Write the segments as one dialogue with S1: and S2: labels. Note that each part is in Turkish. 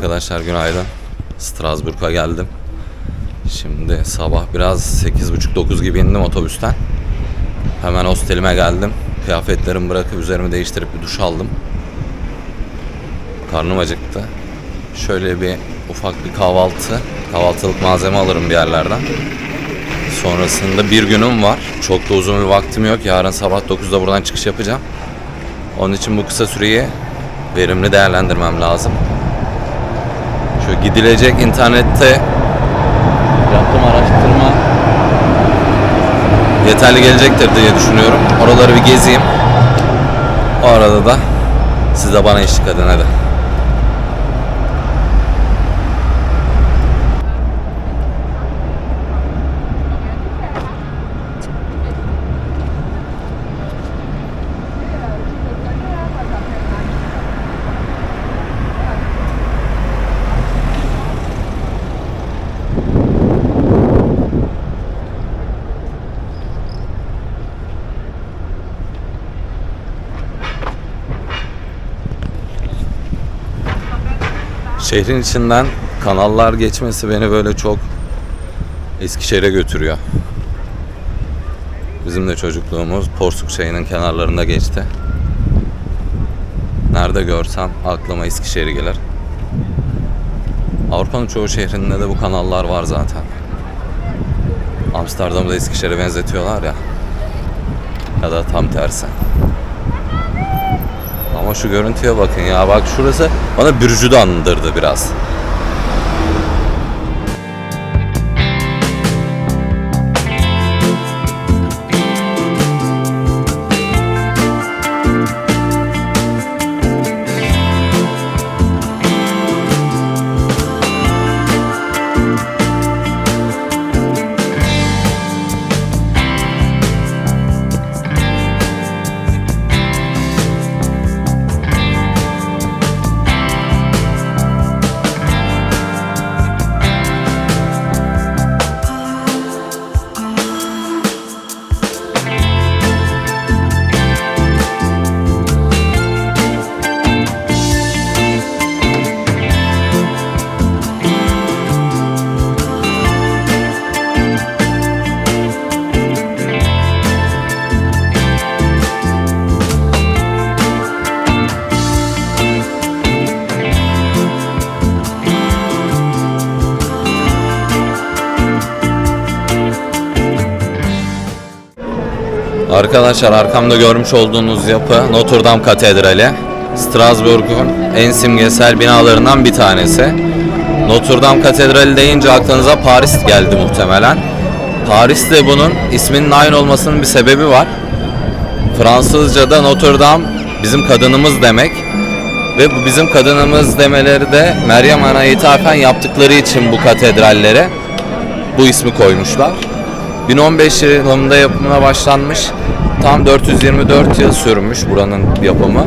S1: Arkadaşlar günaydın. Strasbourg'a geldim. Şimdi sabah biraz 8.30-9 gibi indim otobüsten. Hemen hostelime geldim. Kıyafetlerimi bırakıp üzerimi değiştirip bir duş aldım. Karnım acıktı. Şöyle bir ufak bir kahvaltı, kahvaltılık malzeme alırım bir yerlerden. Sonrasında bir günüm var. Çok da uzun bir vaktim yok. Yarın sabah 9'da buradan çıkış yapacağım. Onun için bu kısa süreyi verimli değerlendirmem lazım. Gidilecek internette yaptığım araştırma yeterli gelecektir diye düşünüyorum. Oraları bir gezeyim. O arada da siz de bana eşlik edin hadi. Şehrin içinden kanallar geçmesi beni böyle çok Eskişehir'e götürüyor. Bizim de çocukluğumuz Porsuk Çayı'nın kenarlarında geçti. Nerede görsem aklıma Eskişehir gelir. Avrupa'nın çoğu şehrinde de bu kanallar var zaten. Amsterdam'ı da Eskişehir'e benzetiyorlar ya. Ya da tam tersi. Ama şu görüntüye bakın ya bak şurası bana Bürcü'de andırdı biraz. Arkadaşlar arkamda görmüş olduğunuz yapı Notre Dame Katedrali. Strasbourg'un en simgesel binalarından bir tanesi. Notre Dame Katedrali deyince aklınıza Paris geldi muhtemelen. Paris de bunun isminin aynı olmasının bir sebebi var. Fransızca'da Notre Dame bizim kadınımız demek. Ve bu bizim kadınımız demeleri de Meryem Ana'ya ithafen yaptıkları için bu katedrallere bu ismi koymuşlar. 1015 yılında yapımına başlanmış. Tam 424 yıl sürmüş buranın yapımı.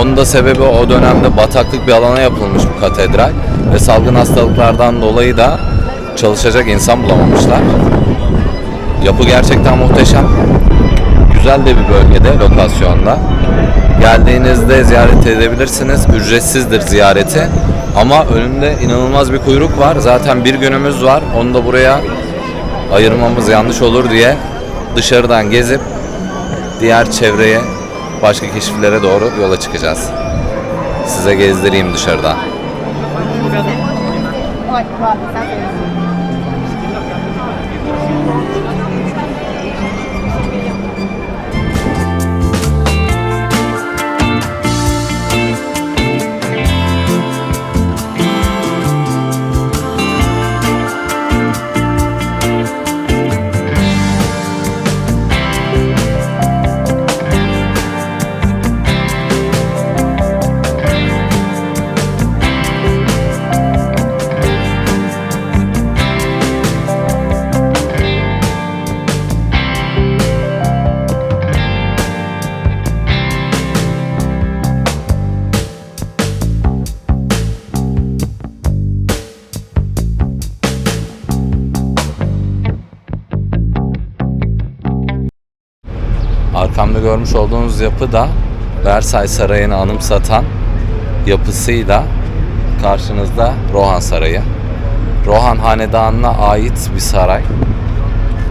S1: Onun da sebebi o dönemde bataklık bir alana yapılmış bu katedral. Ve salgın hastalıklardan dolayı da çalışacak insan bulamamışlar. Yapı gerçekten muhteşem. Güzel de bir bölgede, lokasyonda. Geldiğinizde ziyaret edebilirsiniz. Ücretsizdir ziyareti. Ama önünde inanılmaz bir kuyruk var. Zaten bir günümüz var. Onu da buraya ayırmamız yanlış olur diye dışarıdan gezip diğer çevreye başka keşiflere doğru yola çıkacağız. Size gezdireyim dışarıdan. Arkamda görmüş olduğunuz yapı da Versailles Sarayı'nı anımsatan yapısıyla karşınızda Rohan Sarayı. Rohan Hanedanı'na ait bir saray.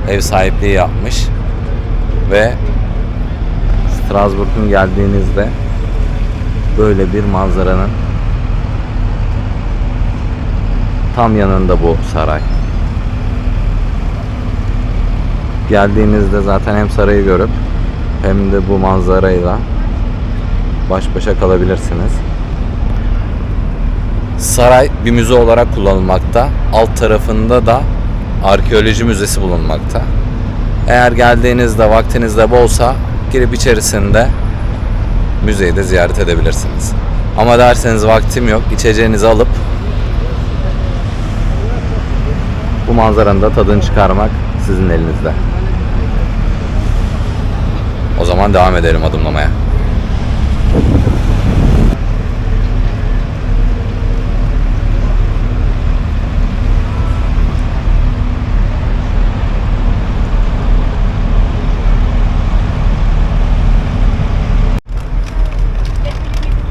S1: Ev sahipliği yapmış. Ve Strasbourg'un geldiğinizde böyle bir manzaranın tam yanında bu saray. Geldiğinizde zaten hem sarayı görüp hem de bu manzarayla baş başa kalabilirsiniz. Saray bir müze olarak kullanılmakta. Alt tarafında da arkeoloji müzesi bulunmakta. Eğer geldiğinizde vaktinizde bolsa girip içerisinde müzeyi de ziyaret edebilirsiniz. Ama derseniz vaktim yok, içeceğinizi alıp bu manzaranın da tadını çıkarmak sizin elinizde. O zaman devam edelim adımlamaya.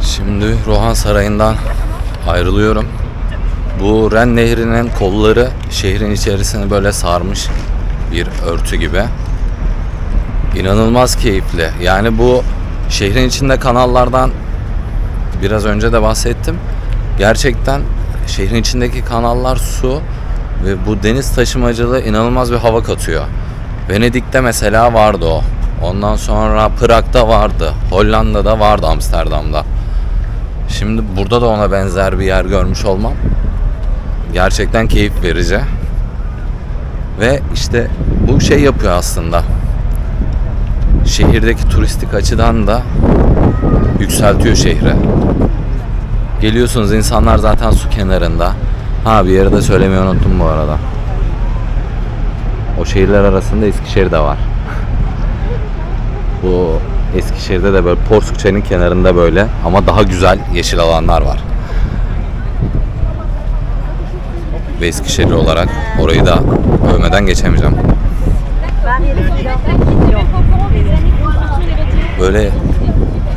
S1: Şimdi Rohan Sarayı'ndan ayrılıyorum. Bu Ren Nehri'nin kolları şehrin içerisini böyle sarmış bir örtü gibi. İnanılmaz keyifli. Yani bu şehrin içinde kanallardan biraz önce de bahsettim. Gerçekten şehrin içindeki kanallar su ve bu deniz taşımacılığı inanılmaz bir hava katıyor. Venedik'te mesela vardı o. Ondan sonra Prag'da vardı. Hollanda'da vardı Amsterdam'da. Şimdi burada da ona benzer bir yer görmüş olmam gerçekten keyif verici. Ve işte bu şey yapıyor aslında. Şehirdeki turistik açıdan da yükseltiyor şehri. Geliyorsunuz insanlar zaten su kenarında. Ha bir yere de söylemeyi unuttum bu arada. O şehirler arasında Eskişehir de var. Bu Eskişehir'de de böyle Porsukçe'nin kenarında böyle ama daha güzel yeşil alanlar var. Ve Eskişehir olarak orayı da övmeden geçemeyeceğim. Böyle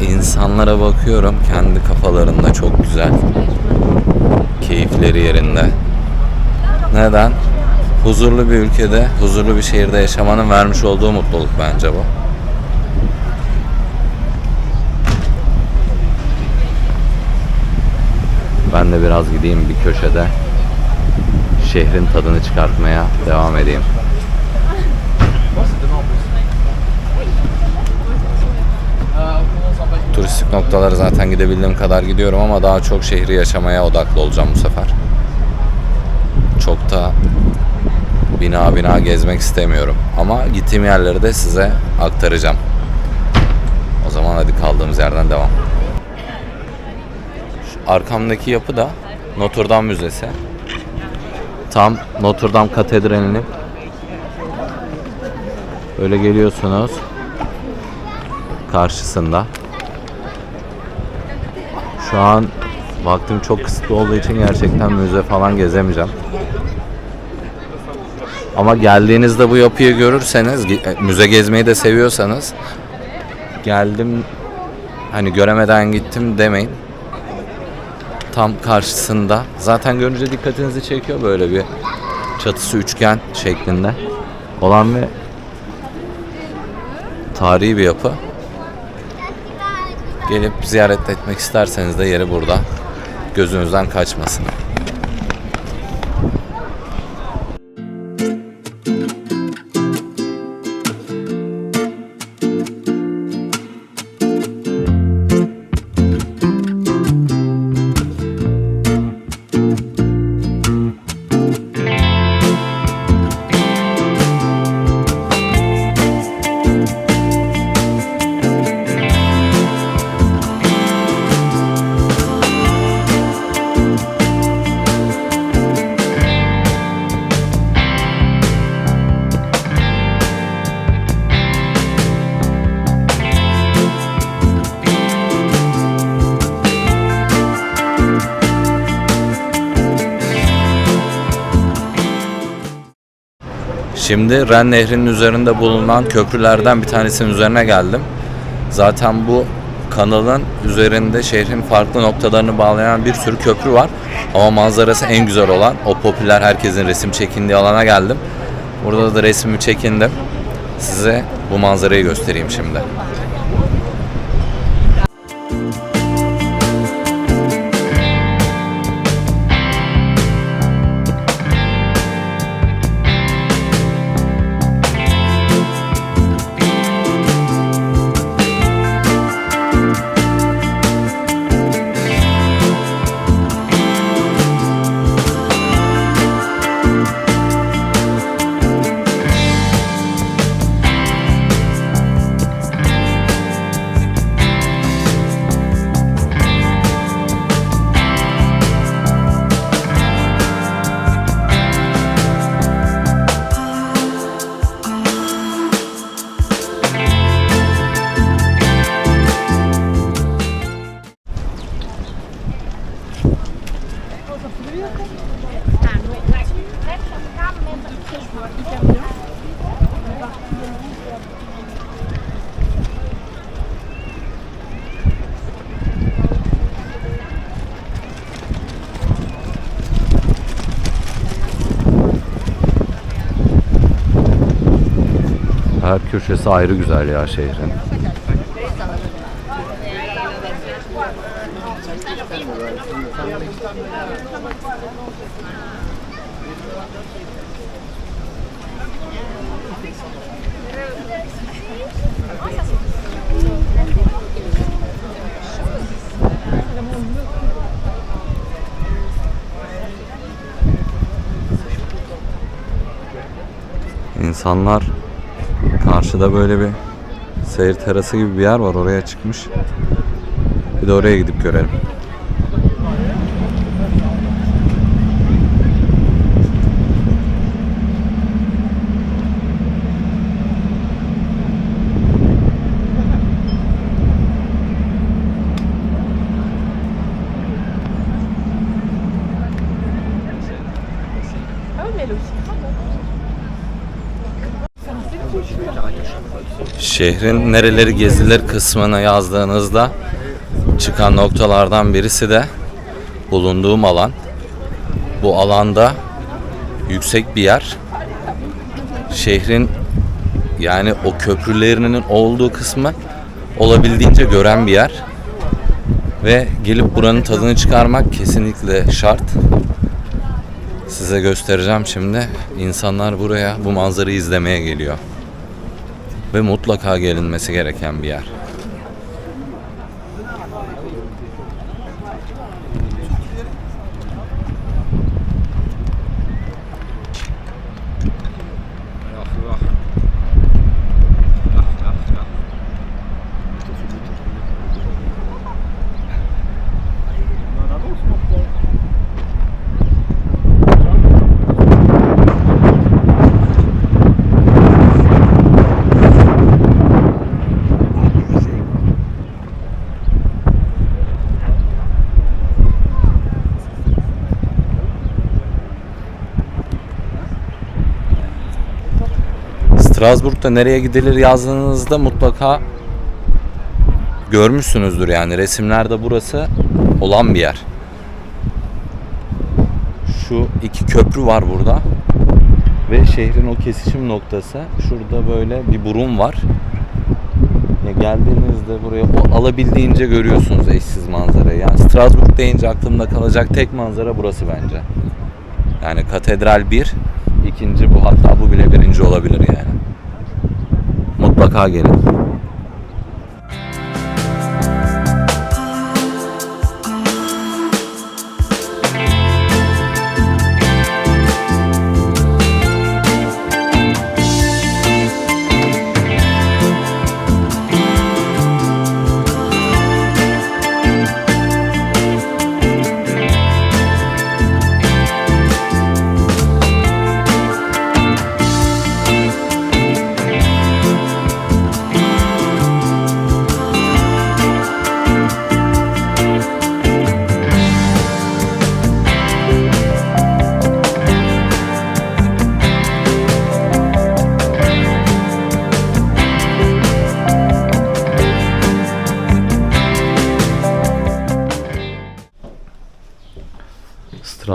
S1: insanlara bakıyorum kendi kafalarında çok güzel. Keyifleri yerinde. Neden? Huzurlu bir ülkede, huzurlu bir şehirde yaşamanın vermiş olduğu mutluluk bence bu. Ben de biraz gideyim bir köşede şehrin tadını çıkartmaya devam edeyim. Turistik noktalara zaten gidebildiğim kadar gidiyorum ama daha çok şehri yaşamaya odaklı olacağım bu sefer. Çok da bina bina gezmek istemiyorum. Ama gittiğim yerleri de size aktaracağım. O zaman hadi kaldığımız yerden devam. Şu arkamdaki yapı da Notre Dame Müzesi. Tam Notre Dame Katedrali'nin Öyle geliyorsunuz karşısında. Şu an vaktim çok kısıtlı olduğu için gerçekten müze falan gezemeyeceğim. Ama geldiğinizde bu yapıyı görürseniz, ge- müze gezmeyi de seviyorsanız geldim hani göremeden gittim demeyin. Tam karşısında. Zaten görünce dikkatinizi çekiyor böyle bir çatısı üçgen şeklinde olan ve tarihi bir yapı. Gelip ziyaret etmek isterseniz de yeri burada. Gözünüzden kaçmasın. Şimdi Ren Nehri'nin üzerinde bulunan köprülerden bir tanesinin üzerine geldim. Zaten bu kanalın üzerinde şehrin farklı noktalarını bağlayan bir sürü köprü var. Ama manzarası en güzel olan o popüler herkesin resim çekindiği alana geldim. Burada da resmimi çekindim. Size bu manzarayı göstereyim şimdi. Her köşesi ayrı güzel ya şehrin. İnsanlar karşıda böyle bir seyir terası gibi bir yer var oraya çıkmış. Bir de oraya gidip görelim. Şehrin nereleri gezilir kısmını yazdığınızda çıkan noktalardan birisi de bulunduğum alan. Bu alanda yüksek bir yer. Şehrin yani o köprülerinin olduğu kısmı olabildiğince gören bir yer. Ve gelip buranın tadını çıkarmak kesinlikle şart. Size göstereceğim şimdi. İnsanlar buraya bu manzarayı izlemeye geliyor ve mutlaka gelinmesi gereken bir yer. Strasbourg'da nereye gidilir yazdığınızda mutlaka görmüşsünüzdür yani resimlerde burası olan bir yer. Şu iki köprü var burada ve şehrin o kesişim noktası. Şurada böyle bir burun var. Ya geldiğinizde buraya alabildiğince görüyorsunuz eşsiz manzarayı. Yani Strasbourg deyince aklımda kalacak tek manzara burası bence. Yani katedral bir, ikinci bu hatta bu bile birinci olabilir yani. Mutlaka gelin.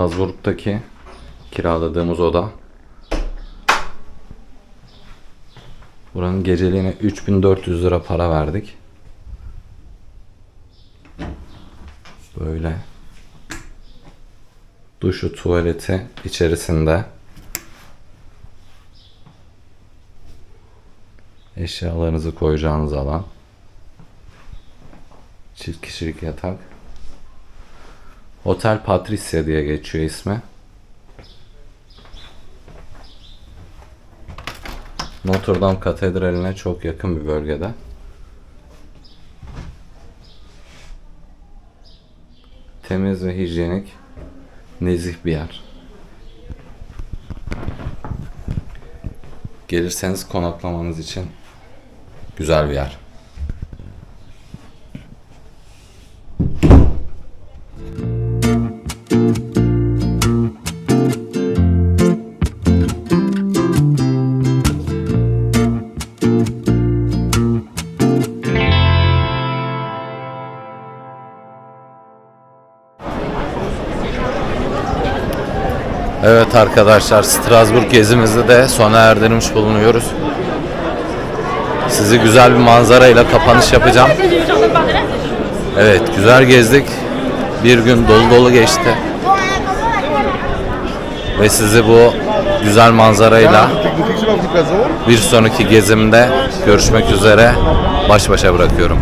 S1: Strasbourg'daki kiraladığımız oda. Buranın geceliğine 3400 lira para verdik. Böyle. Duşu, tuvaleti içerisinde. Eşyalarınızı koyacağınız alan. Çift kişilik yatak. Otel Patricia diye geçiyor ismi. Notre Dame Katedrali'ne çok yakın bir bölgede. Temiz ve hijyenik, nezih bir yer. Gelirseniz konaklamanız için güzel bir yer. Arkadaşlar Strasbourg gezimizi de sona erdirmiş bulunuyoruz. Sizi güzel bir manzarayla kapanış yapacağım. Evet güzel gezdik. Bir gün dolu dolu geçti. Ve sizi bu güzel manzarayla bir sonraki gezimde görüşmek üzere baş başa bırakıyorum.